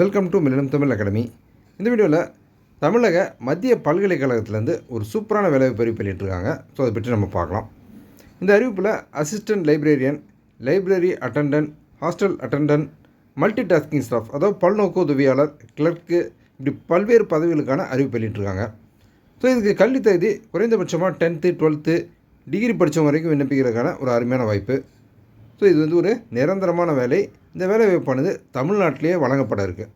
Welcome to millennium Tamil academy இந்த வீடியோவில் தமிழக மத்திய பல்கலைக்கழகத்திலேருந்து ஒரு சூப்பரான வேலைவாய்ப்பு அறிவிப்பு வெளியிட்டிருக்காங்க. ஸோ அதை பற்றி நம்ம பார்க்கலாம். இந்த அறிவிப்பில் assistant librarian library attendant hostel attendant multi tasking staff அதாவது பல்நோக்கு உதவியாளர் கிளர்க்கு இப்படி பல்வேறு பதவிகளுக்கான அறிவிப்பு வெளியிட்டிருக்காங்க. ஸோ இதுக்கு கல்வி தகுதி குறைந்தபட்சமாக டென்த்து டுவெல்த்து டிகிரி படித்தவங்க வரைக்கும் விண்ணப்பிக்கிறதுக்கான ஒரு அருமையான வாய்ப்பு. ஸோ இது வந்து ஒரு நிரந்தரமான வேலை. இந்த வேலை வாய்ப்பானது தமிழ்நாட்டிலேயே வழங்கப்பட இருக்குது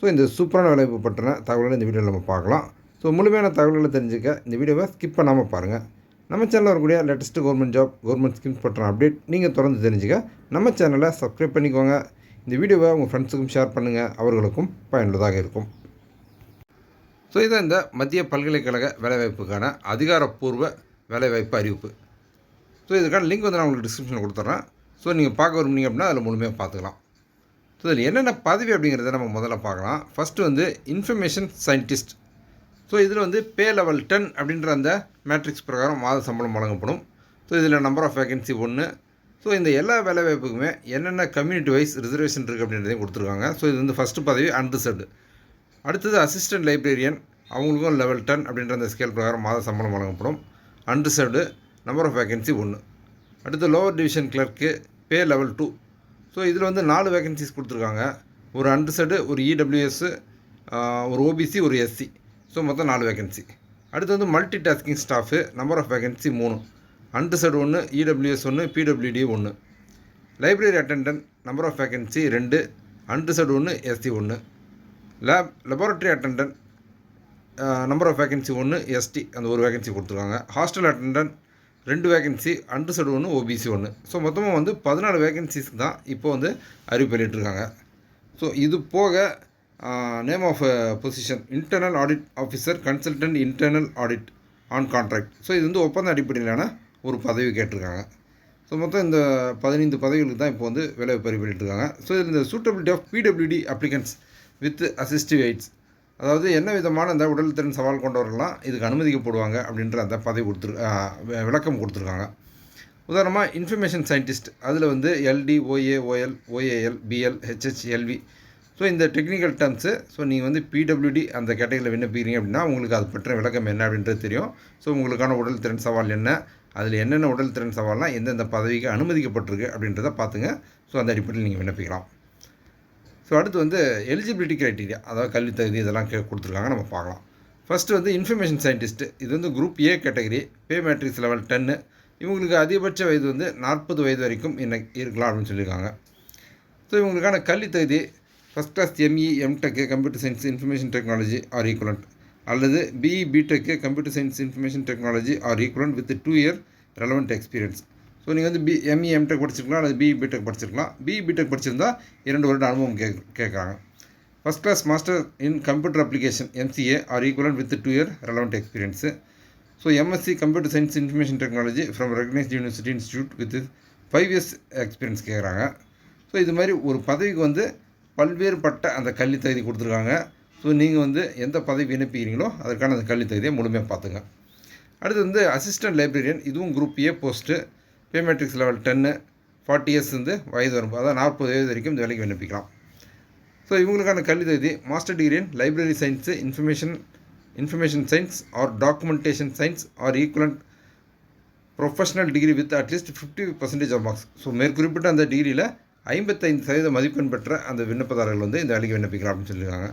ஸோ இந்த சூப்பரான வேலைவாய்ப்பு பற்றின தகவல்களை இந்த வீடியோவில் நம்ம பார்க்கலாம். ஸோ முழுமையான தகவல்களை தெரிஞ்சுக்க இந்த வீடியோவை ஸ்கிப் பண்ணாமல் பாருங்கள் நம்ம சேனலில் வரக்கூடிய latest government job government schemes பற்றின அப்டேட் நீங்கள் தொடர்ந்து தெரிஞ்சுக்க நம்ம சேனலை சப்ஸ்கிரைப் பண்ணிக்கோங்க. இந்த வீடியோவை உங்கள் ஃப்ரெண்ட்ஸுக்கும் ஷேர் பண்ணுங்கள் அவர்களுக்கும் பயனுள்ளதாக இருக்கும். ஸோ இதான் இந்த மத்திய பல்கலைக்கழக வேலைவாய்ப்புக்கான அதிகாரப்பூர்வ வேலைவாய்ப்பு அறிவிப்பு. ஸோ இதுக்கான லிங்க் வந்து நான் உங்களுக்கு டிஸ்கிரிப்ஷனில் கொடுத்துட்றேன் ஸோ நீங்கள் பார்க்க விரும்புனீங்க அப்படின்னா அதில் முழுமையாக பார்த்துக்கலாம். ஸோ இதில் என்னென்ன பதவி அப்படிங்கிறத நம்ம முதல்ல பார்க்கலாம். ஃபஸ்ட்டு வந்து இன்ஃபர்மேஷன் சயின்டிஸ்ட் ஸோ இதில் வந்து பே லெவல் டென் அப்படின்ற அந்த மேட்ரிக்ஸ் பிரகாரம் மாத சம்பளம் வழங்கப்படும். ஸோ இதில் நம்பர் ஆஃப் வேகன்சி ஒன்று ஸோ இந்த எல்லா வேலைவாய்ப்புக்குமே என்னென்ன கம்யூனிட்டி வைஸ் ரிசர்வேஷன் இருக்குது அப்படின்றதையும் கொடுத்துருக்காங்க. ஸோ இது வந்து ஃபஸ்ட்டு பதவி அன்ரிசர்வ்டு அடுத்தது அசிஸ்டன்ட் லைப்ரரியன் அவங்களுக்கும் லெவல் டென் அப்படின்ற அந்த ஸ்கேல் பிரகாரம் மாத சம்பளம் வழங்கப்படும். அன்ரிசர்வ்டு நம்பர் ஆஃப் வேகன்சி ஒன்று அடுத்து lower division clerk pay level two so இதில் வந்து நாலு வேகன்சிஸ் கொடுத்துருக்காங்க. ஒரு அன்ரிசர்டு ஒரு இடபிள்யூஎஸ்ஸு ஒரு ஓபிசி ஒரு எஸ்சி ஸோ மொத்தம் நாலு வேகன்சி அடுத்து வந்து multi tasking staff number of vacancy மூணு அண்டர்செட் ஒன்று இடபிள்யூஎஸ் ஒன்று பிடபிள்யூடி ஒன்று library attendant number of vacancy ரெண்டு. அண்டர்செட் ஒன்று எஸ்சி ஒன்று lab laboratory attendant number of vacancy ஒன்று எஸ்டி அந்த ஒரு வேகன்சி கொடுத்துருக்காங்க. ஹாஸ்டல் அட்டெண்டன்ட் ரெண்டு வேகன்சி அன்ரிசர்டு ஒன்று ஓபிசி ஒன்று ஸோ மொத்தமாக வந்து பதினாலு வேகன்சிஸ்க்கு தான் இப்போ வந்து அறிவிப்பு வெளியிட்டிருக்காங்க ஸோ இது போக name of position internal audit officer consultant internal audit on contract so இது வந்து ஒப்பந்த அடிப்படையிலான ஒரு பதவி கேட்டிருக்காங்க. ஸோ மொத்தம் இந்த பதினைந்து பதவிகளுக்கு தான் இப்போ வந்து வேலை பறிப்பிட்டுருக்காங்க ஸோ இந்த suitability of PWD applicants with assistive aids அதாவது என்ன விதமான அந்த உடல் திறன் சவால் கொண்டவர்கள்லாம் இதுக்கு அனுமதிக்கப்படுவாங்க அப்படின்ற அந்த பதவி கொடுத்துரு விளக்கம் கொடுத்துருக்காங்க. உதாரணமாக இன்ஃபர்மேஷன் சயின்டிஸ்ட் அதில் வந்து LD OA OL OAL BL HH LV so இந்த டெக்னிக்கல் டேர்ம்ஸு ஸோ நீங்கள் வந்து பிடபிள்யூடி அந்த கேட்டகரியில் விண்ணப்பிக்கிறீங்க அப்படின்னா உங்களுக்கு அது பற்றின விளக்கம் என்ன அப்படின்றது தெரியும். ஸோ உங்களுக்கான உடல் திறன் சவால் என்ன? அதில் என்னென்ன உடல் திறன் சவால்லாம் எந்தெந்த பதவிக்கு அனுமதிக்கப்பட்டிருக்கு அப்படின்றத பார்த்துங்க. ஸோ அந்த அடிப்படையில் நீங்கள் விண்ணப்பிக்கலாம். ஸோ அடுத்து வந்து எலிஜிபிலிட்டி க்ரைட்டீரியா அதாவது கல்வி தகுதி இதெல்லாம் கே கொடுத்துருக்காங்க நம்ம பார்க்கலாம். ஃபஸ்ட்டு வந்து இன்ஃபர்மேஷன் சயின்டிஸ்ட்டு இது வந்து group A category pay matrix level டென்னு இவங்களுக்கு அதிகபட்ச வயது வந்து நாற்பது வயது வரைக்கும் என்ன இருக்கலாம் அப்படின்னு சொல்லியிருக்காங்க. ஸோ இவங்களுக்கான கல்வி தகுதி first class ME MTech computer science information technology or equivalent அல்லது BE BTech computer science information technology or equivalent with two year relevant experience so நீங்கள் வந்து பி எம்இ எம்டெக் படிச்சிருக்கலாம் அல்லது பிஇ பிடெக் படிச்சிருக்கலாம். பிஇ பிடெக் படிச்சிருந்தால் இரண்டு வருட அனுபவம் கே கேட்குறாங்க. First class master in computer application MCA or equivalent with two year relevant experience so MSc computer science information technology from recognised university institute with five years experience கேட்குறாங்க. So இது மாதிரி ஒரு பதவிக்கு வந்து பல்வேறுபட்ட அந்த கல்வி தகுதி கொடுத்துருக்காங்க. ஸோ நீங்கள் வந்து எந்த பதவி விண்ணப்பிக்கிறீங்களோ அதற்கான அந்த கல்வி தகுதியை முழுமையாக பார்த்துங்க. அடுத்து வந்து அசிஸ்டன்ட் லைப்ரரியன் இதுவும் group A post pay matrix level ten forty years வந்து வயது வரும்போது அதாவது நாற்பது வயது வரைக்கும் இந்த வேலைக்கு விண்ணப்பிக்கலாம். ஸோ இவங்களுக்கான கல்வி தகுதி master degree in library science information information science or documentation science or equivalent professional degree with at least fifty percentage of marks so மேற்குறிப்பிட்ட அந்த டிகிரியில் ஐம்பத்தைந்து சதவீத மதிப்பெண் பெற்ற அந்த விண்ணப்பதாரர்கள் வந்து இந்த வேலைக்கு விண்ணப்பிக்கலாம் அப்படின்னு சொல்லியிருக்காங்க.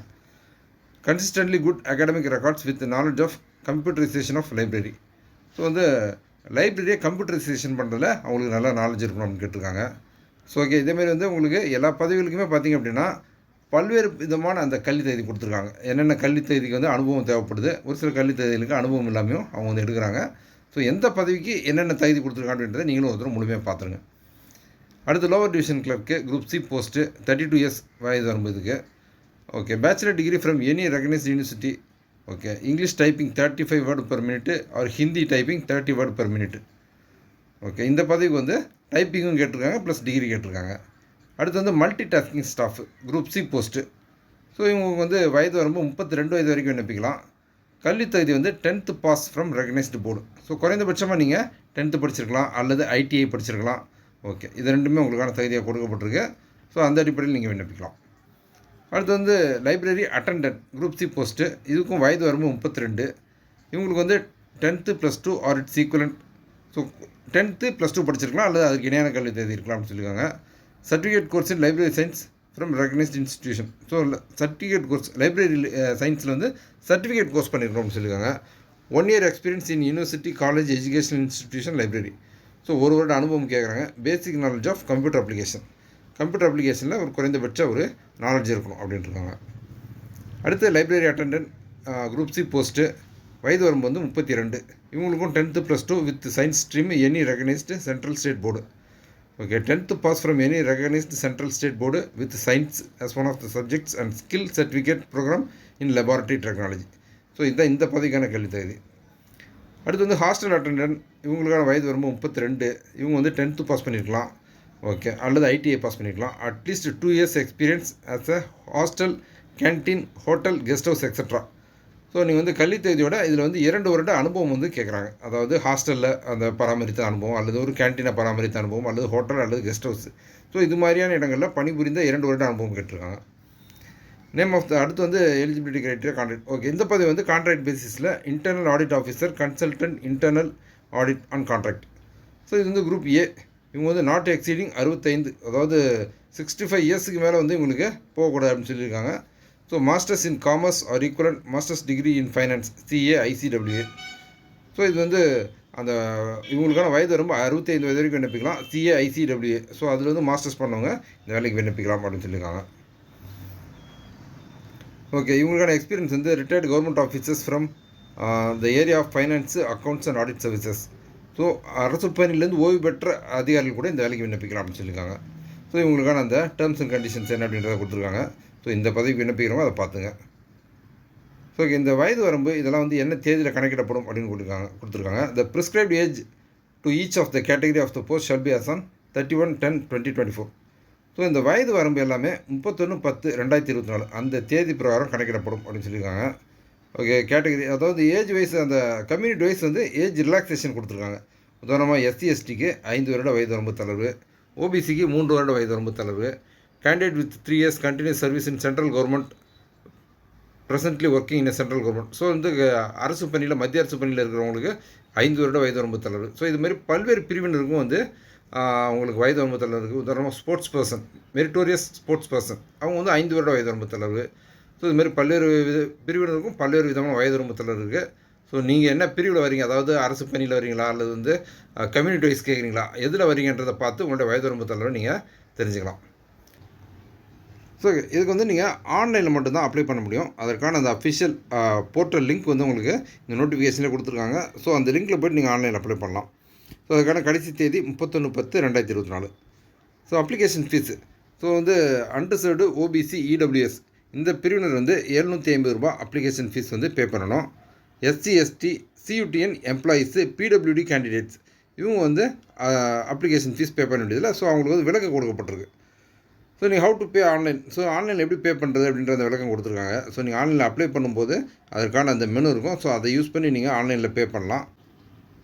Consistently good academic records with knowledge of computerization of library so வந்து லைப்ரரியை கம்ப்யூட்டரைசேஷன் பண்ணுறதுல அவங்களுக்கு நல்லா நாலேஜ் இருக்கணும் அப்படின்னு கேட்டிருக்காங்க. ஸோ ஓகே இதேமாரி வந்து உங்களுக்கு எல்லா பதவிகளுக்குமே பார்த்திங்க அப்படின்னா பல்வேறு விதமான அந்த கல்வி தகுதி கொடுத்துருக்காங்க. என்னென்ன கல்வி தகுதிக்கு வந்து அனுபவம் தேவைப்படுது? ஒரு சில கல்வி தகுதிகளுக்கு அனுபவம் இல்லாமையும் அவங்க வந்து எடுக்கிறாங்க. ஸோ எந்த பதவிக்கு என்னென்ன தகுதி கொடுத்துருக்காங்க அப்படின்றத நீங்களும் ஒருத்தர் முழுமையாக பார்த்துருங்க. அடுத்து lower division clerk group C post thirty two years வயது வரும்போதுக்கு. Okay bachelor degree from any recognised university okay English typing thirty five word per minute or Hindi typing thirty word per minute okay இந்த பதவிக்கு வந்து டைப்பிங்கும் கேட்டிருக்காங்க plus degree கேட்டிருக்காங்க. அடுத்து வந்து multi tasking staff group C post so இவங்களுக்கு வந்து வயது வரும்போது முப்பத்தி ரெண்டு வயது வரைக்கும் விண்ணப்பிக்கலாம். கல்வி தகுதி வந்து tenth pass from recognised board so குறைந்தபட்சமாக நீங்கள் டென்த்து படிச்சிருக்கலாம் அல்லது ஐடிஐ படிச்சிருக்கலாம். ஓகே இது ரெண்டுமே உங்களுக்கான தகுதியாக கொடுக்கப்பட்டிருக்கு. ஸோ அந்த அடிப்படையில் நீங்கள் விண்ணப்பிக்கலாம். அடுத்து வந்து library attendant group C post இதுக்கும் வயது வரம்பு முப்பத்தி ரெண்டு இவங்களுக்கு வந்து tenth plus two or its equivalent so tenth plus two படிச்சிருக்கலாம் அல்லது அதுக்கு இணையான கல்வி தேதி இருக்கலாம்னு சொல்லியிருக்காங்க. Certificate course in library science from recognised institution so certificate course library சயின்ஸில் வந்து சர்டிஃபிகேட் கோர்ஸ் பண்ணியிருக்கோம்னு சொல்லியிருக்காங்க. One year experience in university college education institution library so ஒரு வருட அனுபவம் கேட்குறாங்க basic knowledge of computer application computer அப்ளிகேஷனில் ஒரு குறைந்தபட்ச ஒரு நாலேஜ் இருக்கணும் அப்படின்ட்டு அடுத்து library attendant group C post வயது வரம்பு வந்து முப்பத்தி ரெண்டு இவங்களுக்கும் tenth plus two with science stream any recognised central state board okay tenth pass from any recognised central state board with science as one of the subjects and skill certificate program in laboratory technology so இதுதான் இந்த பதவிக்கான கல்வி தகுதி. அடுத்து வந்து hostel attendance இவங்களுக்கான வயது வரம்பு முப்பத்தி ரெண்டு இவங்க வந்து டென்த்து பாஸ் பண்ணியிருக்கலாம். ஓகே அல்லது ஐடிஐ பாஸ் பண்ணிக்கலாம். At least two years experience as a hostel canteen hotel guest house extra so நீங்கள் வந்து கல்வி தகுதியோட இதில் வந்து இரண்டு வருட அனுபவம் வந்து கேட்குறாங்க அதாவது ஹாஸ்டலில் அந்த பராமரித்த அனுபவம் அல்லது ஒரு கேன்டீனை பராமரித்த அனுபவம் அல்லது ஹோட்டல் அல்லது கெஸ்ட் ஹவுஸ் ஸோ இது மாதிரியான இடங்களில் பணிபுரிந்த இரண்டு வருட அனுபவம் கேட்டிருக்காங்க. நேம் ஆஃப் த அடுத்து வந்து எலிஜிபிலிட்டி கிரைட்டீரியா கான்ட்ராக்ட் ஓகே இந்த பதவி வந்து கான்ட்ராக்ட் பேசிஸில் internal audit officer consultant internal audit on contract so இது வந்து குரூப் ஏ இவங்க வந்து நாட் எக்ஸீடிங் அறுபத்தைந்து. அதாவது சிக்ஸ்டி ஃபைவ் இயர்ஸுக்கு மேலே வந்து இவங்களுக்கு போகக்கூடாது அப்படின்னு சொல்லியிருக்காங்க. So masters in commerce or equivalent masters degree in finance CA ICWA so இது வந்து அந்த இவங்களுக்கான வயது ரொம்ப அறுபத்தைந்து வயது வரைக்கும் விண்ணப்பிக்கலாம். சிஏ ஐசிடபிள்யூ ஸோ அதில் வந்து மாஸ்டர்ஸ் பண்ணவங்க இந்த வேலைக்கு விண்ணப்பிக்கலாம் அப்படின்னு சொல்லியிருக்காங்க. ஓகே இவங்களுக்கான எக்ஸ்பீரியன்ஸ் வந்து retired government officers from the area of finance accounts and audit services so அரசு பணியிலேருந்து ஓய்வு பெற்ற அதிகாரிகள் கூட இந்த வேலைக்கு விண்ணப்பிக்கலாம் அப்படின்னு சொல்லியிருக்காங்க. ஸோ இவங்களுக்கான அந்த டேர்ம்ஸ் அண்ட் கண்டிஷன்ஸ் என்ன அப்படின்றத கொடுத்துருக்காங்க. ஸோ இந்த பதவிக்கு விண்ணப்பிக்கிறவங்க அதை பார்த்துங்க. ஸோ இந்த வயது வரம்பு இதெல்லாம் வந்து என்ன தேதியில் கணக்கிடப்படும் அப்படின்னு கொடுத்துருக்காங்க. கொடுத்துருக்காங்க. The prescribed age to each of the category of the post shall be as on thirty one ten twenty twenty four so இந்த வயது வரம்பு எல்லாமே முப்பத்தொன்று பத்து ரெண்டாயிரத்தி இருபத்தி நாலு அந்த தேதி பிரகாரம் கணக்கிடப்படும் அப்படின்னு சொல்லியிருக்காங்க. ஓகே கேட்டகரி அதாவது ஏஜ் வைஸ் அந்த கம்யூனிட்டி வைஸ் வந்து ஏஜ் ரிலாக்ஸேஷன் கொடுத்துருக்காங்க. உதாரணமாக எஸ்சி எஸ்டிக்கு ஐந்து வருட வயது வரம்பு தளர்வு ஓபிசிக்கு மூன்று வருட வயது வரம்பு தளர்வு candidate with three years continuous service in central government presently working in central government so வந்து அரசு பணியில் மத்திய அரசு பணியில் இருக்கிறவங்களுக்கு ஐந்து வருட வயது வரம்பு தளர்வு. ஸோ இது மாதிரி பல்வேறு பிரிவினருக்கும் வந்து அவங்களுக்கு வயது வரம்பு தளர்வு இருக்குது உதாரணமாக sports person meritorious sports person அவங்க வந்து ஐந்து வருட வயது வரம்பு தளர்வு. ஸோ இது மாதிரி பல்வேறு வித பிரிவினருக்கும் பல்வேறு விதமான வயது வரம்பு இருக்குது ஸோ நீங்கள் என்ன பிரிவில் வரீங்க? அதாவது அரசு பணியில் வரீங்களா? அல்லது வந்து கம்யூனிட்டி வைஸ் கேட்குறீங்களா எதில் வரீங்கன்றதை பார்த்து உங்களோட வயது வரம்பு நீங்கள் தெரிஞ்சுக்கலாம். ஸோ இதுக்கு வந்து நீங்கள் ஆன்லைனில் மட்டும்தான் அப்ளை பண்ண முடியும். அதற்கான அந்த அஃபிஷியல் போர்ட்டல் லிங்க் வந்து உங்களுக்கு இந்த நோட்டிஃபிகேஷனில் கொடுத்துருக்காங்க. ஸோ அந்த லிங்க்கில் போய்ட்டு நீங்கள் ஆன்லைனில் அப்ளை பண்ணலாம். ஸோ அதுக்கான கடைசி தேதி முப்பத்தொன்று பத்து ரெண்டாயிரத்தி இருபத்தி நாலு. ஸோ அப்ளிகேஷன் ஃபீஸு ஸோ வந்து அண்டர்சர்டு ஓபிசி இடபிள்யூஎஸ் இந்த பிரிவினர் வந்து எழுநூற்றி ஐம்பது ரூபாய் அப்ளிகேஷன் ஃபீஸ் வந்து பே பண்ணணும். SC ST CUDN employees PWD candidates இவங்க வந்து அப்ளிகேஷன் ஃபீஸ் பே பண்ண வேண்டியதில்லை. ஸோ அவங்களுக்கு வந்து விளக்கம் கொடுக்கப்பட்டிருக்கு. ஸோ நீங்கள் how to pay online so ஆன்லைனில் எப்படி பே பண்ணுறது அப்படின்ற அந்த விளக்கம் கொடுத்துருக்காங்க. ஸோ நீங்கள் ஆன்லைனில் அப்ளை பண்ணும்போது அதற்கான அந்த மெனு இருக்கும். ஸோ அதை யூஸ் பண்ணி நீங்கள் ஆன்லைனில் பே பண்ணலாம்.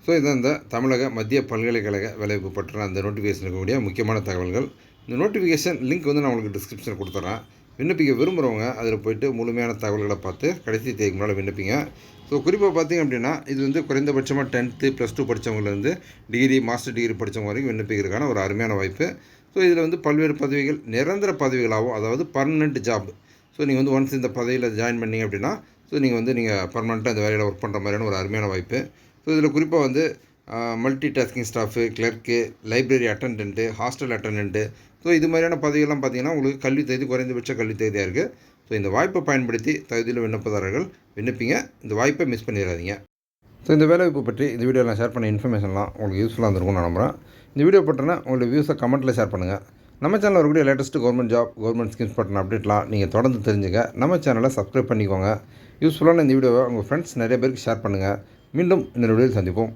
ஸோ இதுதான் இந்த தமிழக மத்திய பல்கலைக்கழக வேலைவாய்ப்பு பற்றின அந்த நோட்டிஃபிகேஷன் இருக்கக்கூடிய முக்கியமான தகவல்கள். இந்த நோட்டிஃபிகேஷன் லிங்க் வந்து நான் உங்களுக்கு டிஸ்கிரிப்ஷனில் கொடுத்துட்றேன் விண்ணப்பிக்க விரும்புகிறவங்க அதில் போயிட்டு முழுமையான தகவல்களை பார்த்து கடைசி தேதிக்கு முன்னால் விண்ணப்பிங்க. ஸோ குறிப்பாக பார்த்தீங்க அப்படின்னா இது வந்து குறைந்தபட்சமாக டென்த்து ப்ளஸ் டூ படித்தவங்கலேருந்து டிகிரி மாஸ்டர் டிகிரி படித்தவங்க வரைக்கும் விண்ணப்பிக்கிறதுக்கான ஒரு அருமையான வாய்ப்பு. ஸோ இதில் வந்து பல்வேறு பதவிகள் நிரந்தர பதவிகளாகவும் அதாவது பர்மனெண்ட் ஜாப் ஸோ நீங்கள் வந்து ஒன்ஸ் இந்த பதவியில் ஜாயின் பண்ணீங்க அப்படின்னா ஸோ நீங்கள் வந்து நீங்கள் பர்மனெண்ட்டாக இந்த வேலையில் ஒர்க் பண்ணுற மாதிரியான ஒரு அருமையான வாய்ப்பு. ஸோ இதில் குறிப்பாக வந்து multi tasking staff clerk library attendant hostel attendant so இது மாதிரியான பதவிகள்லாம் பார்த்தீங்கன்னா உங்களுக்கு கல்வி தகுதி குறைந்தபட்ச கல்வி தகுதியாக இருக்குது ஸோ இந்த வாய்ப்பை பயன்படுத்தி தகுதியில் விண்ணப்பதாரர்கள் விண்ணப்பிங்க. இந்த வாய்ப்பை மிஸ் பண்ணிடாதீங்க. ஸோ இந்த வேலைவாய்ப்பு பற்றி இந்த வீடியோவில் ஷேர் பண்ண இன்ஃபர்மேஷன்லாம் உங்களுக்கு யூஸ்ஃபுல்லாக இருந்திருக்கும் நான் நம்புகிறேன் இந்த வீடியோ பற்றின உங்களுடைய வியூஸை கமெண்ட்டில் ஷேர் பண்ணுங்கள் நம்ம சேனலில் வரக்கூடிய latest government job government schemes பற்றின அப்டேட்லாம் நீங்கள் தொடர்ந்து தெரிஞ்சுங்க. நம்ம சேனலை சப்ஸ்கிரைப் பண்ணிக்கோங்க. யூஸ்ஃபுல்லான இந்த வீடியோவை உங்கள் ஃப்ரெண்ட்ஸ் நிறைய பேருக்கு ஷேர் பண்ணுங்கள் மீண்டும் இன்னொரு வீடியோவில் சந்திப்போம்.